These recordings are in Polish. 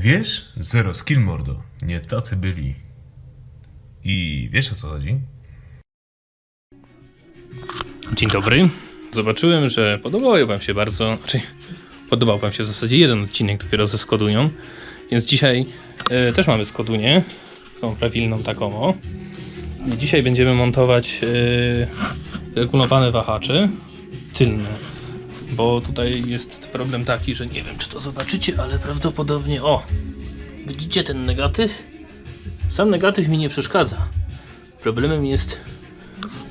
Wiesz? Zero skill mordo. Nie tacy byli. I wiesz o co chodzi? Dzień dobry. Zobaczyłem, że podobało Wam się bardzo, znaczy podobał Wam się w zasadzie jeden odcinek dopiero ze Skodunią, więc dzisiaj e, też mamy Skodunię, tą prawilną taką o. Dzisiaj będziemy montować e, regulowane wahacze tylne, bo tutaj jest problem taki, że nie wiem czy to zobaczycie, ale prawdopodobnie, o, widzicie ten negatyw? Sam negatyw mi nie przeszkadza. Problemem jest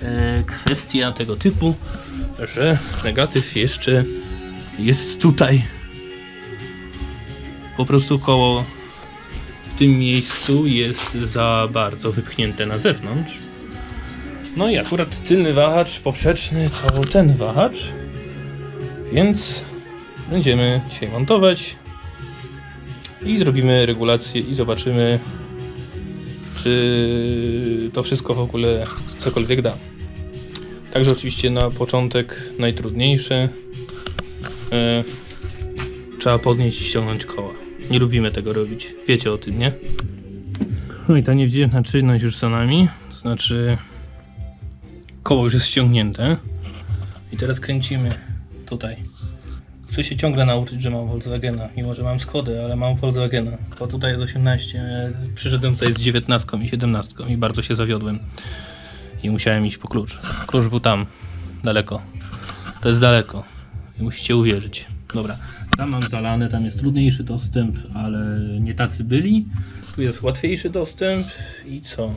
e, kwestia tego typu, że negatyw jeszcze jest tutaj. Po prostu koło w tym miejscu jest za bardzo wypchnięte na zewnątrz. No i akurat tylny wahacz poprzeczny to ten wahacz. Więc będziemy dzisiaj montować i zrobimy regulację i zobaczymy czy to wszystko w ogóle cokolwiek da. Także oczywiście na początek najtrudniejsze. E, trzeba podnieść i ściągnąć koła. Nie lubimy tego robić. Wiecie o tym, nie? No i ta niewdzięczna czynność już za nami. To znaczy koło już jest ściągnięte. I teraz kręcimy tutaj. Muszę się ciągle nauczyć, że mam Volkswagena, mimo że mam Skodę, ale mam Volkswagena. Bo tutaj jest 18, e, przyszedłem tutaj z 19 i 17 i bardzo się zawiodłem. I musiałem iść po klucz. Klucz był tam, daleko. To jest daleko. I musicie uwierzyć. Dobra, tam mam zalane, tam jest trudniejszy dostęp, ale nie tacy byli. Tu jest łatwiejszy dostęp i co?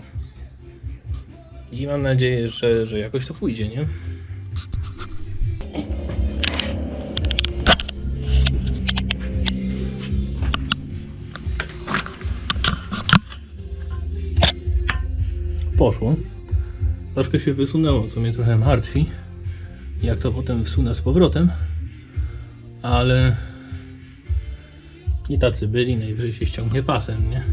I mam nadzieję, że, że jakoś to pójdzie, nie? Poszło. Troszkę się wysunęło, co mnie trochę martwi. Jak to potem wsunę z powrotem. Ale nie tacy byli, najwyżej się ściągnie pasem, nie?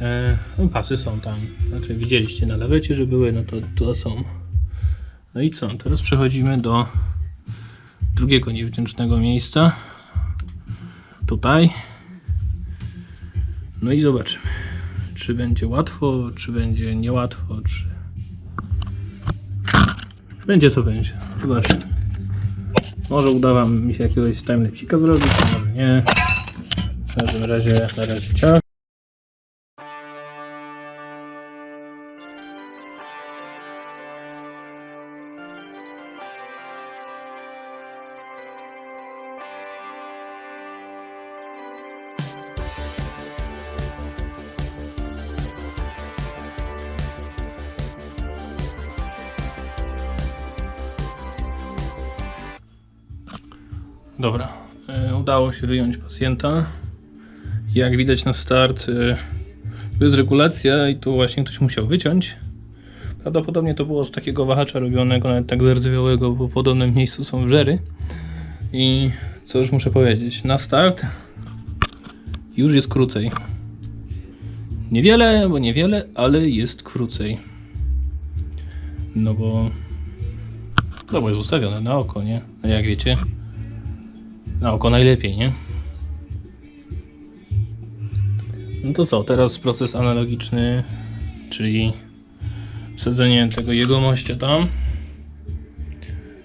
E, no pasy są tam. Znaczy widzieliście na lawecie, że były, no to, to są. No i co? Teraz przechodzimy do drugiego niewdzięcznego miejsca. Tutaj. No i zobaczymy czy będzie łatwo, czy będzie niełatwo, czy będzie co będzie. Zobaczmy. Może uda wam mi się jakiegoś timelapsika zrobić, może nie. W każdym razie na razie ciach. Dobra, e, udało się wyjąć pacjenta. Jak widać na start, e, jest regulacja i tu właśnie ktoś musiał wyciąć. Prawdopodobnie to było z takiego wahacza robionego, nawet tak zardzewiałego, bo w podobnym miejscu są wrzery. I co już muszę powiedzieć, na start już jest krócej. Niewiele, bo niewiele, ale jest krócej. No bo... No bo jest ustawione na oko, nie? A jak wiecie, na oko najlepiej, nie? No to co, teraz proces analogiczny, czyli wsadzenie tego jegomościa tam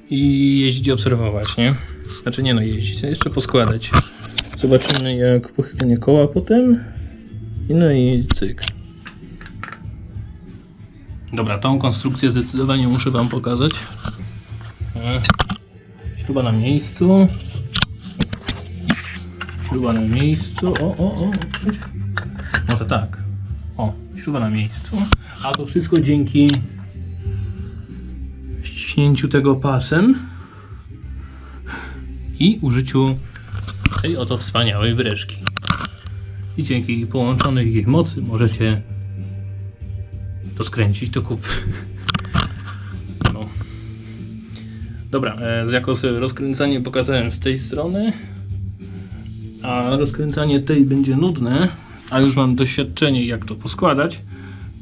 i jeździć i obserwować, nie? Znaczy nie no jeździć, jeszcze poskładać. Zobaczymy jak pochylenie koła potem i no i cyk. Dobra, tą konstrukcję zdecydowanie muszę wam pokazać. E, Śruba na miejscu. Śruba na miejscu. O, o, o. Może tak. O, śruba na miejscu. A to wszystko dzięki ściśnięciu tego pasem i użyciu tej oto wspaniałej breszki. I dzięki połączonej ich mocy możecie to skręcić do kupy. No. Dobra, e, jako rozkręcanie pokazałem z tej strony, a rozkręcanie tej będzie nudne, a już mam doświadczenie jak to poskładać,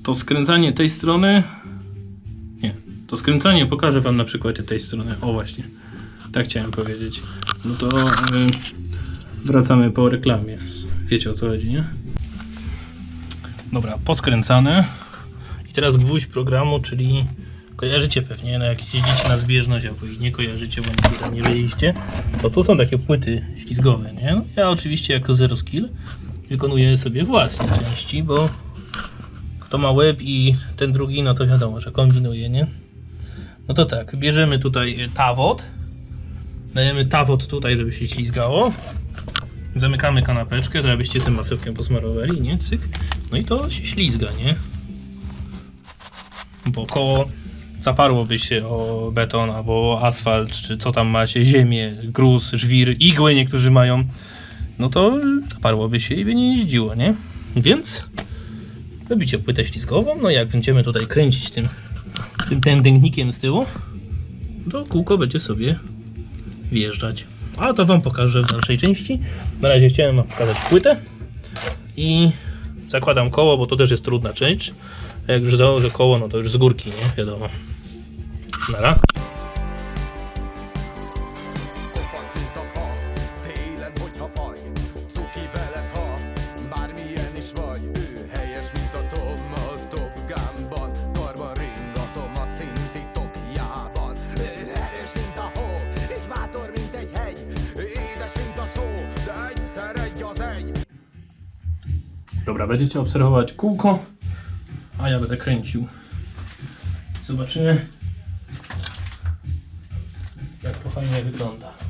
to skręcanie tej strony, nie, to skręcanie pokażę wam na przykładzie tej strony, o właśnie, tak chciałem powiedzieć. No to y, wracamy po reklamie. Wiecie o co chodzi, nie? Dobra, poskręcane. I teraz gwóźdź programu, czyli kojarzycie pewnie, no jak jeździcie na zbieżność, albo i nie kojarzycie, bo nigdy tam nie byliście, to tu są takie płyty ślizgowe, nie? No, ja oczywiście jako zero skill wykonuję sobie własne części, bo kto ma łeb i ten drugi, no to wiadomo, że kombinuje, nie? No to tak, bierzemy tutaj tawot, dajemy tawot tutaj, żeby się ślizgało, zamykamy kanapeczkę, to abyście tym posmarowali, nie? Cyk. No i to się ślizga, nie? Bo koło zaparłoby się o beton albo asfalt, czy co tam macie, ziemię, gruz, żwir, igły niektórzy mają, no to zaparłoby się i by nie jeździło, nie? Więc robicie płytę ślizgową, no jak będziemy tutaj kręcić tym, tym tędęgnikiem z tyłu, to kółko będzie sobie wjeżdżać. A to Wam pokażę w dalszej części. Na razie chciałem Wam pokazać płytę i zakładam koło, bo to też jest trudna część. Jak już założę koło, no to już z górki, nie? Wiadomo. Ismerem. Dobra, będziecie obserwować kółko, a ja będę kręcił. Zobaczymy, jak to fajnie wygląda.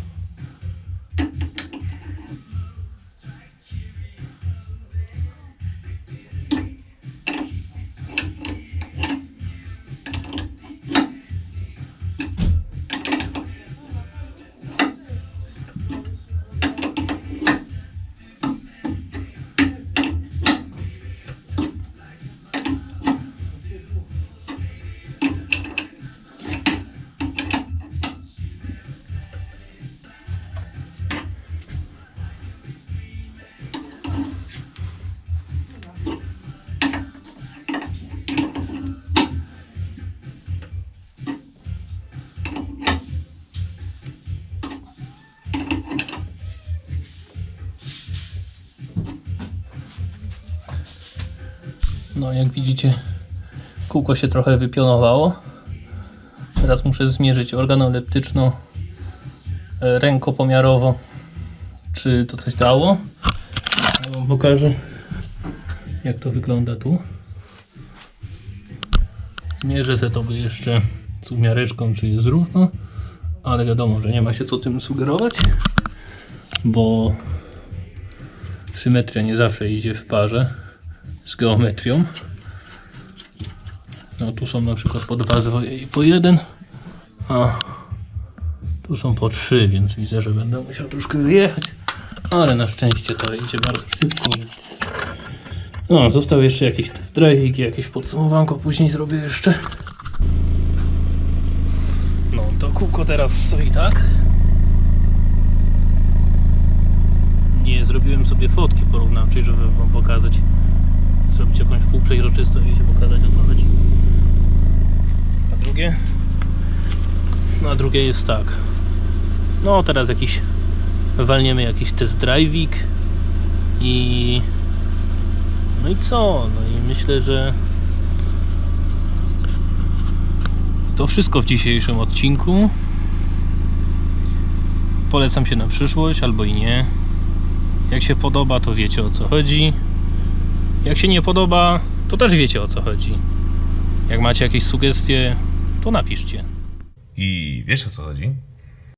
No, jak widzicie, kółko się trochę wypionowało. Teraz muszę zmierzyć organoleptyczną e, rękopomiarowo, czy to coś dało. Ja wam pokażę, jak to wygląda tu. Zmierzę se to by jeszcze z umiareczką, czy jest równo, ale wiadomo, że nie ma się co tym sugerować, bo symetria nie zawsze idzie w parze z geometrią. No tu są na przykład po dwa zwoje i po jeden, a tu są po trzy, więc widzę, że będę musiał troszkę wyjechać, ale na szczęście to idzie bardzo szybko, więc... No, został jeszcze jakiś test drive, jakieś podsumowanko później zrobię jeszcze. No, to kółko teraz stoi tak. Nie, zrobiłem sobie fotki porównawczej, żeby wam pokazać zrobić jakąś półprzeźroczystą i się pokazać o co chodzi. A drugie? No a drugie jest tak. No teraz jakiś walniemy jakiś test drive'ik i no i co? No i myślę, że to wszystko w dzisiejszym odcinku. Polecam się na przyszłość albo i nie. Jak się podoba, to wiecie o co chodzi. Jak się nie podoba, to też wiecie o co chodzi. Jak macie jakieś sugestie, to napiszcie. I wiesz o co chodzi?